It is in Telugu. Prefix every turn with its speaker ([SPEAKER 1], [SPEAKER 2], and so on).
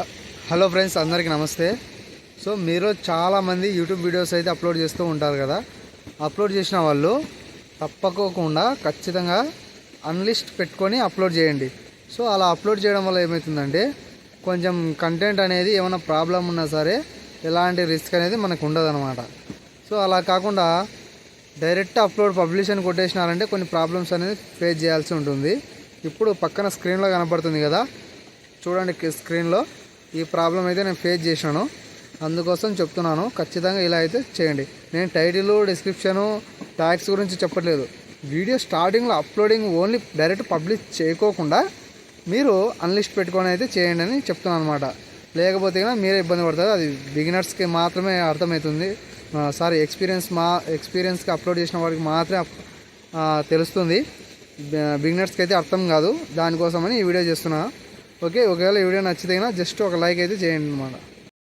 [SPEAKER 1] Uh, హలో ఫ్రెండ్స్ అందరికీ నమస్తే. సో మీరు చాలామంది యూట్యూబ్ వీడియోస్ అయితే అప్లోడ్ చేస్తూ ఉంటారు కదా. అప్లోడ్ చేసిన వాళ్ళు తప్పకోకుండా ఖచ్చితంగా అన్లిస్ట్ పెట్టుకొని అప్లోడ్ చేయండి. సో అలా అప్లోడ్ చేయడం వల్ల ఏమవుతుందంటే కొంచెం కంటెంట్ అనేది ఏమైనా ప్రాబ్లం ఉన్నా సరే ఎలాంటి రిస్క్ అనేది మనకు ఉండదన్నమాట. సో అలా కాకుండా డైరెక్ట్ అప్లోడ్ పబ్లిషన్ కొట్టేసినారంటే కొన్ని ప్రాబ్లమ్స్ అనేది ఫేస్ చేయాల్సి ఉంటుంది. ఇప్పుడు పక్కన స్క్రీన్లో కనపడుతుంది కదా. చూడండి స్క్రీన్లో ఈ ప్రాబ్లం అయితే నేను ఫేస్ చేశాను. అందుకోసం చెప్తున్నాను ఖచ్చితంగా ఇలా అయితే చేయండి. నేను టైటిల్ డిస్క్రిప్షను ట్యాక్స్ గురించి చెప్పట్లేదు. వీడియో స్టార్టింగ్లో అప్లోడింగ్ ఓన్లీ డైరెక్ట్ పబ్లిష్ చేయకోకుండా మీరు అన్లిస్ట్ పెట్టుకొని అయితే చేయండి అని చెప్తున్నాను అనమాట లేకపోతే కనుక మీరే ఇబ్బంది పడతారు. అది బిగినర్స్కి మాత్రమే అర్థమవుతుంది. సారీ ఎక్స్పీరియన్స్ మా ఎక్స్పీరియన్స్కి అప్లోడ్ చేసిన వాడికి మాత్రమే తెలుస్తుంది. బిగినర్స్కి అయితే అర్థం కాదు. దానికోసమని ఈ వీడియో చేస్తున్నాను ఓకే ఒకవేళ వీడియో నచ్చితే జస్ట్ ఒక లైక్ అయితే చేయండి అనమాట